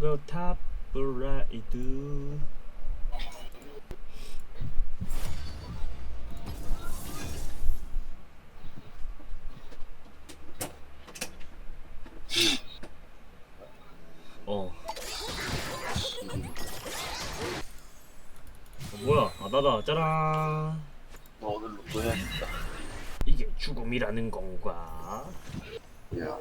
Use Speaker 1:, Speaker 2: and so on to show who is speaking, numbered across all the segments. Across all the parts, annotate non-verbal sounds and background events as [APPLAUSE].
Speaker 1: 고고 탑브라이드 어. 어, 뭐야 아 나다 짜란
Speaker 2: 너 오늘 로또 해야겠다.
Speaker 1: 이게 죽음이라는 건가
Speaker 2: 야,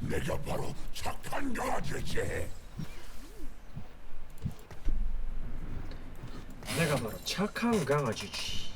Speaker 3: 내가 바로 강아지지.
Speaker 1: 내가 바로 착한 강아지지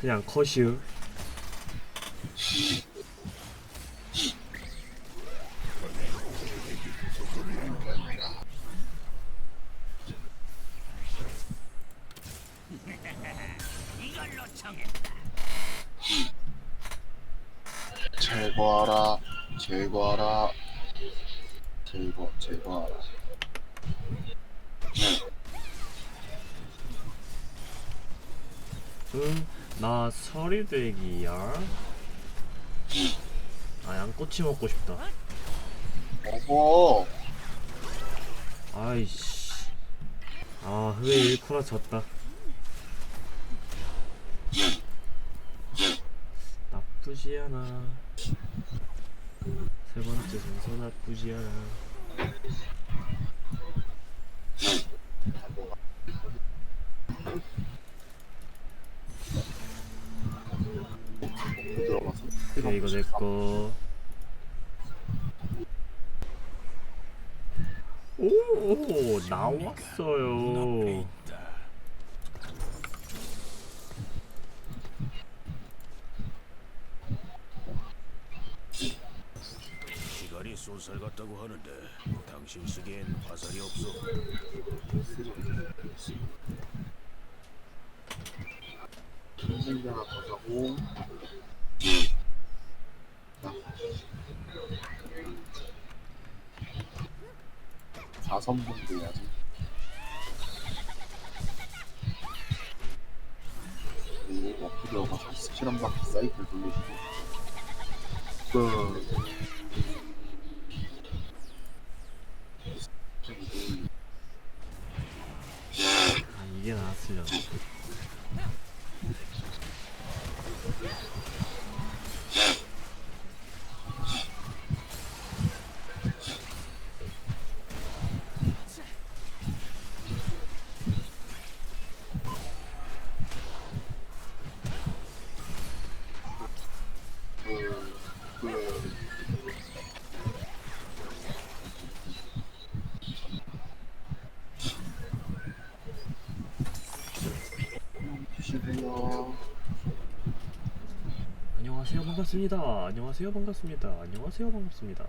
Speaker 1: 그냥 컷이요 아, 양꼬치 먹고 싶다.
Speaker 2: 먹어.
Speaker 1: 아이씨. 아, 왜 1코나 졌다. 나쁘지 않아. 세 번째 순서 나쁘지 않아. 나왔어요.
Speaker 3: 시간이 쏜살 같다고 하는데 당신 쓰기엔 화살이 없어.
Speaker 2: 인생자 하나 더 사고. 자. 사선분도 해야 한 바퀴 사이클 돌리시고. 그.
Speaker 1: 안녕하세요 반갑습니다. 안녕하세요 반갑습니다. 안녕하세요 반갑습니다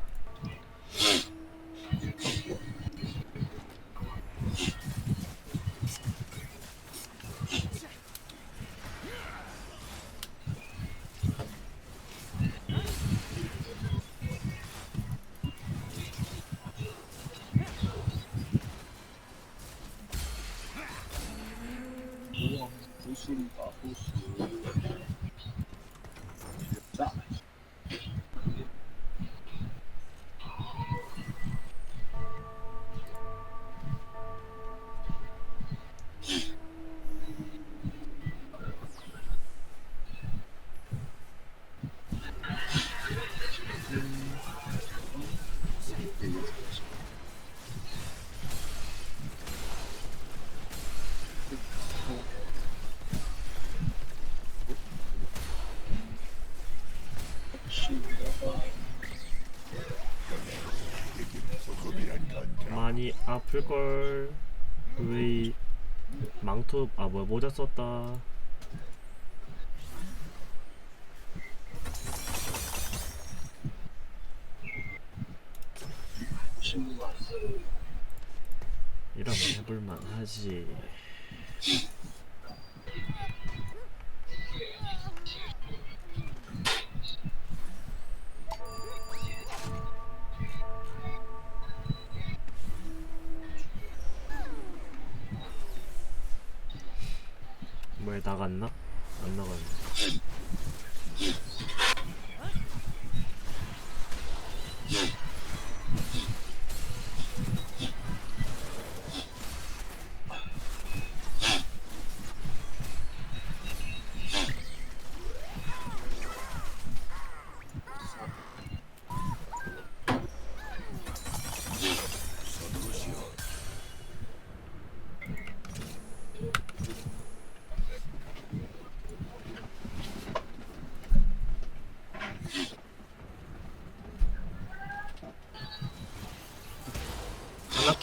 Speaker 1: 아플걸. 왜 망토 아 뭐야 모자 썼다. 이러면 해볼만 하지.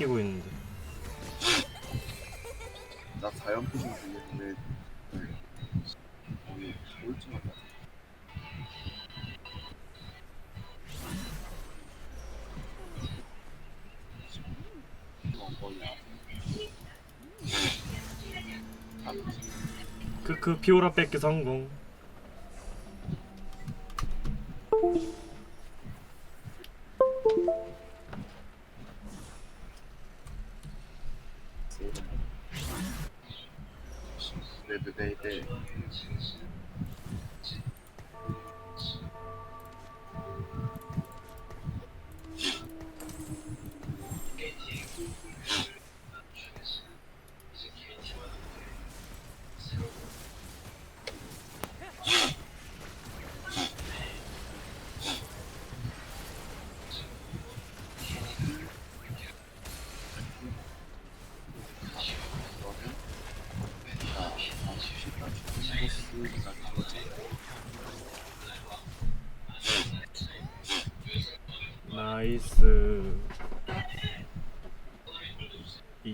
Speaker 1: 안 아끼고 있는데.
Speaker 2: 나 자연 표정 들렸는데 거기 우울증한다. 어, 거의 아,
Speaker 1: 크크 피오라 뺏기 성공.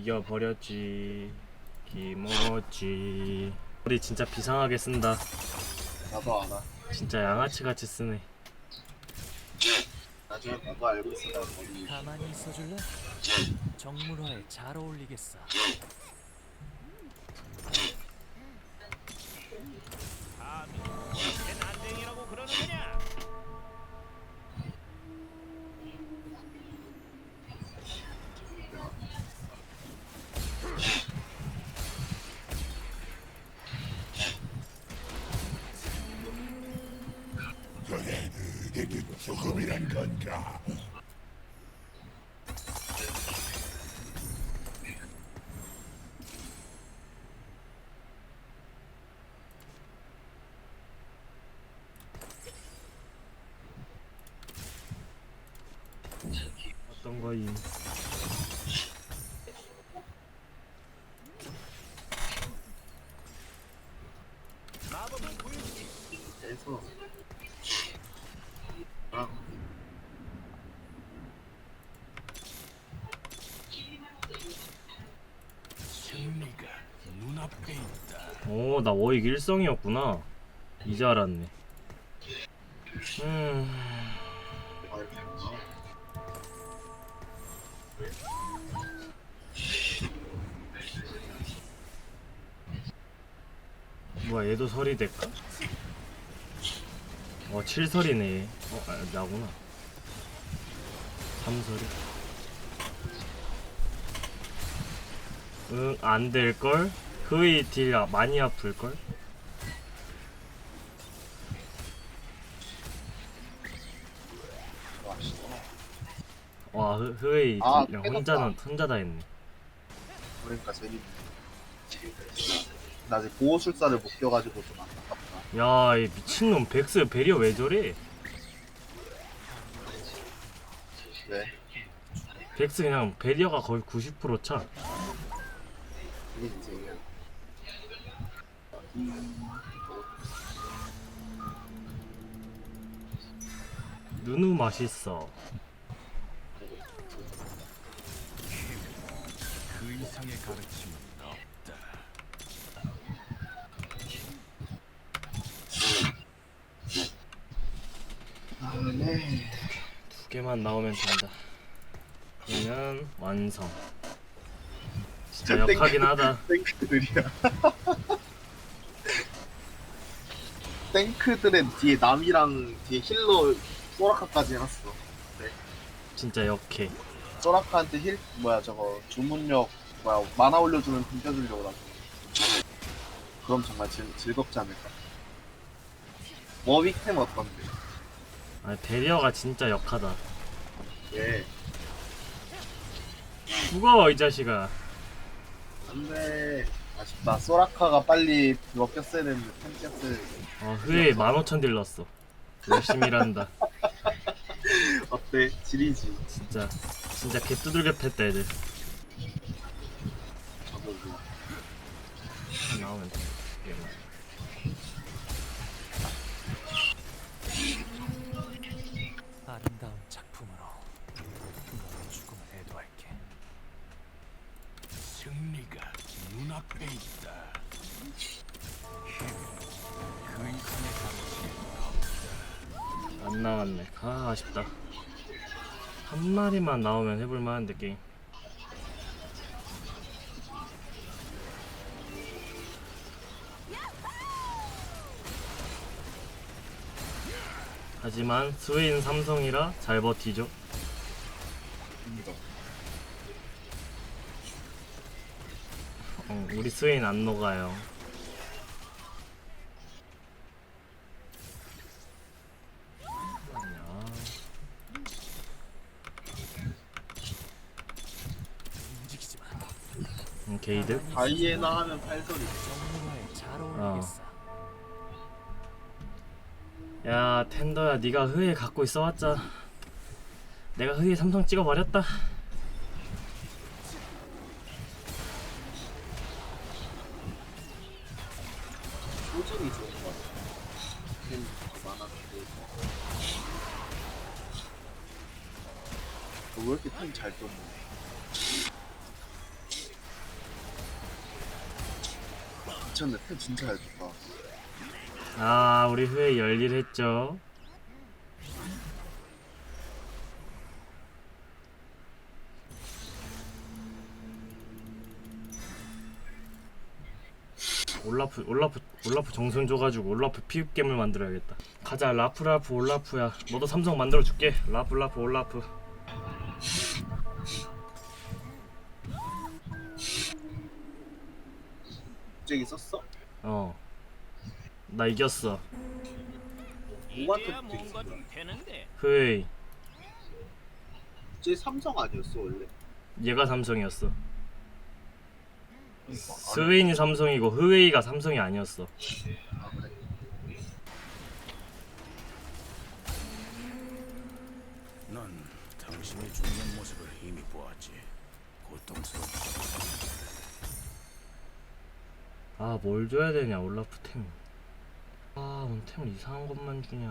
Speaker 1: 이겨버렸지. 기모지. 우리 진짜 비상하게 쓴다.
Speaker 2: 나도 알아.
Speaker 1: 진짜 양아치 같이 쓰네.
Speaker 2: 나중에 나도 알고 있어. 나 거기
Speaker 4: 가만히 있어줄래? 정문화에 잘 어울리겠어.
Speaker 3: 감히 내 난쟁이라고 그러느냐?
Speaker 1: 어떤 거임?
Speaker 2: 아
Speaker 3: 승리가 눈앞에 있다.
Speaker 1: 오, 나 워익 일성이었구나. 이제 알았네. 음, 얘도 설이 될까? 어, 7설이네. 어, 아, 나구나. 3설이. 응, 안 될걸? 그의 딜 아- 많이 아플걸?
Speaker 2: 와,
Speaker 1: 흐, 흐의
Speaker 2: 아,
Speaker 1: 딜
Speaker 2: 깨졌다.
Speaker 1: 혼자는, 혼자 다 했네.
Speaker 2: 그러니까 재밌네. 나 아직 보호술사를 못 껴가지고 좀 안타깝다.
Speaker 1: 야, 이 미친놈 백스 베리어 왜 저래?
Speaker 2: 왜?
Speaker 1: 백스 그냥 베리어가 거의 90% 차.
Speaker 2: 이게 인생이야.
Speaker 1: 누누 맛있어.
Speaker 3: 그 이상의 가르침은 없다.
Speaker 2: 아, 네.
Speaker 1: 두 개만 나오면 된다. 그러면 완성. 진짜
Speaker 2: 땡-
Speaker 1: 역하긴 하다.
Speaker 2: 탱크들이야. 탱크들은 뒤에 남이랑 뒤에 힐러 소라카까지 해놨어.
Speaker 1: 진짜 역해.
Speaker 2: 소라카한테 힐 뭐야 저거 주문력 뭐야 만화 올려주는 굶겨주려고 나중에. 그럼 정말 즐, 즐겁지 않을까. 워윅템 어떤데?
Speaker 1: 아 배리어가 진짜 역하다.
Speaker 2: 예.
Speaker 1: 죽어 이 자식아.
Speaker 2: 안돼. 아쉽다. 소라카가 빨리 꼈어야 되는데 템 꼈어야 되는데.
Speaker 1: 어 흐에 15,000 딜렀어. 열심히 일한다. [LAUGHS]
Speaker 2: 어때? 지리지.
Speaker 1: 진짜 진짜 개 두들겨 팼다 애들.
Speaker 2: 저거 뭐.
Speaker 1: 나오면 돼. 안 나왔네. 아 아쉽다. 한 마리만 나오면 해볼 만한데 게임. 하지만 스웨인 삼성이라 잘 버티죠. 어, 우리 스웨인 안 녹아요. 음, 게이드.
Speaker 2: 다이애나 하면 팔소리.
Speaker 4: 어울리겠어.
Speaker 1: 야 텐더야 네가 흐에 갖고 있어왔자 내가 흐에 삼성 찍어버렸다
Speaker 2: 왜 이렇게 템잘 떴네? 미쳤네, 템 진짜 잘 떴다.
Speaker 1: 아 우리 흐에 열일했죠. 올라프 올라프 올라프 정손 줘가지고 올라프 피읍겜을 만들어야겠다. 가자 라프 라프 올라프야. 너도 삼성 만들어 줄게. 라프 라프 올라프
Speaker 2: 갑자기 썼어?
Speaker 1: 어 나 이겼어
Speaker 2: 누구한테 갑자기 쓴 거야?
Speaker 3: 되는데.
Speaker 1: 흐에
Speaker 2: 쟤 삼성 아니었어, 원래?
Speaker 1: 얘가 삼성이었어
Speaker 2: 그러니까.
Speaker 1: 스웨인이 삼성이고 흐웨이가 삼성이 아니었어.
Speaker 2: 아.
Speaker 3: 난 당신의 죽는 모습을 이미 보았지. 고통스럽다.
Speaker 1: 아, 뭘 줘야 되냐, 올라프 템. 아, 오늘 템을 이상한 것만 주냐.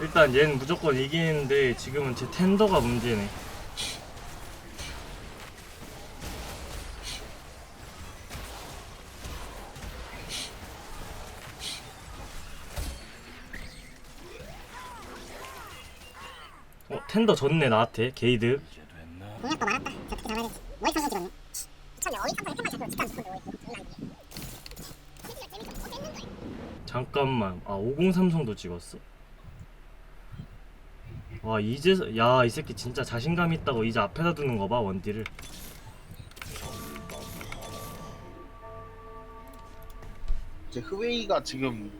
Speaker 1: 일단 얘는 무조건 이기는데 지금은 제 텐더가 문제네. 어, 텐더 졌네 나한테 게이드.
Speaker 5: 많았다. 뭐 어이 잡고 직감.
Speaker 1: 잠깐만. 아, 5030도 찍었어. 와, 이제 야, 이 새끼 진짜 자신감 있다고 이제 앞에다 두는 거 봐, 원딜을.
Speaker 2: 이제 흐웨이가 지금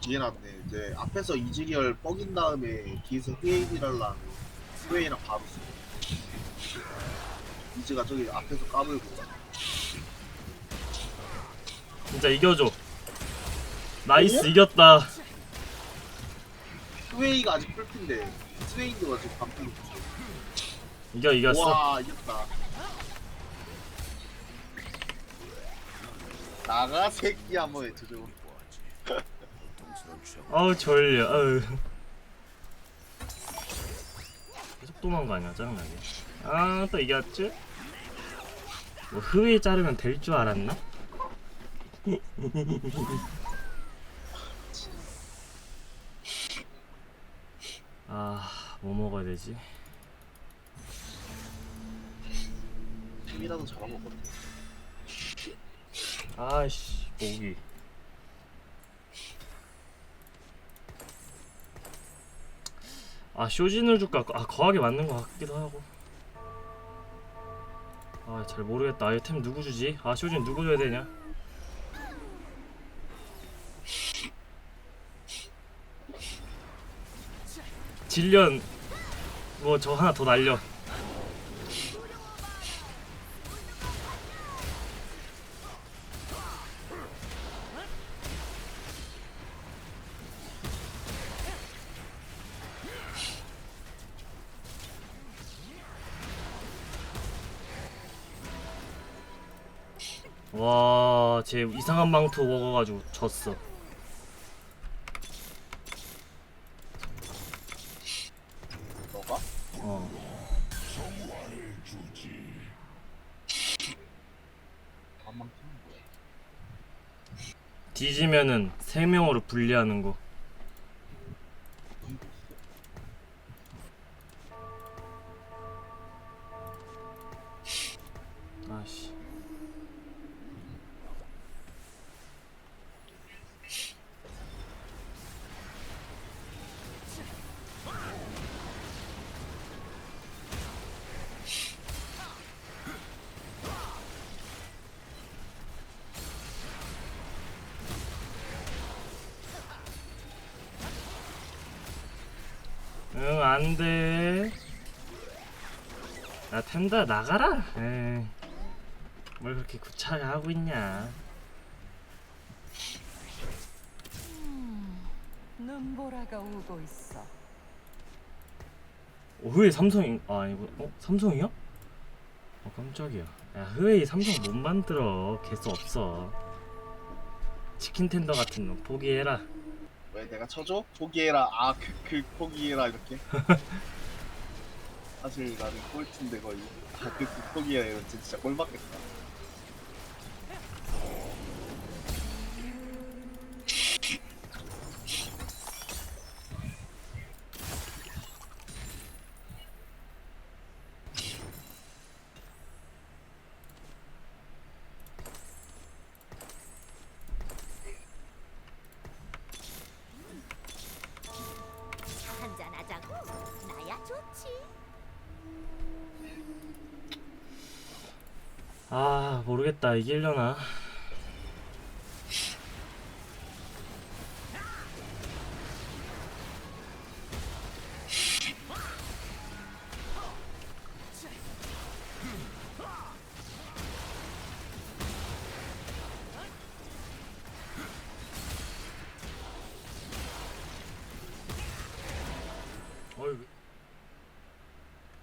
Speaker 2: 뒤에 났네. 이제 앞에서 이즈리얼 뻑인 다음에 뒤에서 흐웨이랑 흐웨이랑 바로 쓰고. 이즈가 저기 앞에서 까불고.
Speaker 1: 진짜 이겨줘. 나이스 이겼다.
Speaker 2: 흐웨이가 아직 풀핀데 스웨인드가 지금 반핀
Speaker 1: 이겨 이겼어
Speaker 2: 와 이겼다. 나가 새끼 한번 해주죠.
Speaker 1: 아우 졸려 아우 계속 도망가냐 짜증나게 아또 이겼지? 뭐 흐에 자르면 될 줄 알았나? [LAUGHS] 아 뭐 먹어야 되지?
Speaker 2: 것 같아.
Speaker 1: 아씨 고기. 아 쇼진을 줄까? 아 거하게 맞는 것 같기도 하고. 아 잘 모르겠다. 아이템 누구 주지? 아 쇼진 누구 줘야 되냐 질련 뭐 저 하나 더 날려 와, 쟤 이상한 망토 먹어가지고 졌어. 3명으로 분리하는 거. 응, 안 돼. 야, 텐다 나가라. 에이. 뭘 그렇게 구차게 하고 있냐?
Speaker 6: 눈보라가 오고 있어.
Speaker 1: 어, 흐웨이 삼성이 아 이거 어 삼성이야? 어 깜짝이야. 야 흐웨이 삼성 못 만들어. 개수 없어. 치킨 텐더 같은 놈 포기해라.
Speaker 2: 왜 내가 쳐줘? 포기해라. 아, 그, 그 포기해라 이렇게. [LAUGHS] 사실 나는 꼴찌인데 거의. 아, 그, 그 포기해라 이건 진짜 꼴 받겠다.
Speaker 1: 아 모르겠다 이길려나.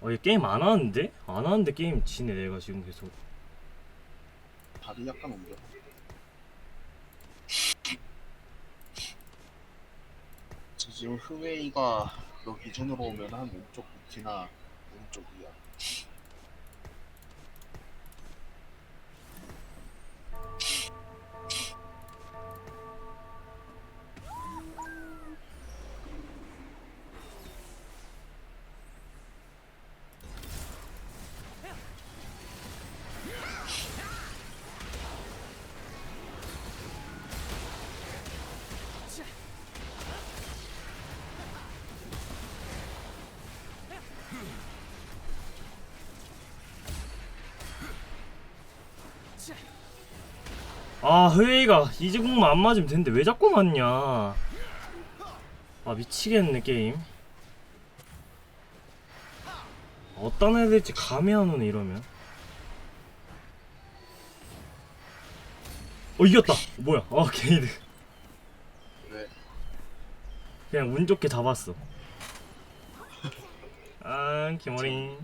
Speaker 1: 어이 게임 안 하는데? 안 하는데 게임 지네 내가 지금 계속
Speaker 2: 다리 약간 옮겨. 저 지금 흐웨이가 너 기준으로 오면 한 왼쪽 밑이나 오른쪽 위야.
Speaker 1: 아 흐웨이가 이즈국만 안 맞으면 되는데 왜 자꾸 맞냐? 아 미치겠네 게임. 어떤 애야 될지? 감이 안 오네 이러면. 어 이겼다. 뭐야? 아 게이드.
Speaker 2: 왜?
Speaker 1: 그냥 운 좋게 잡았어. 아 기모링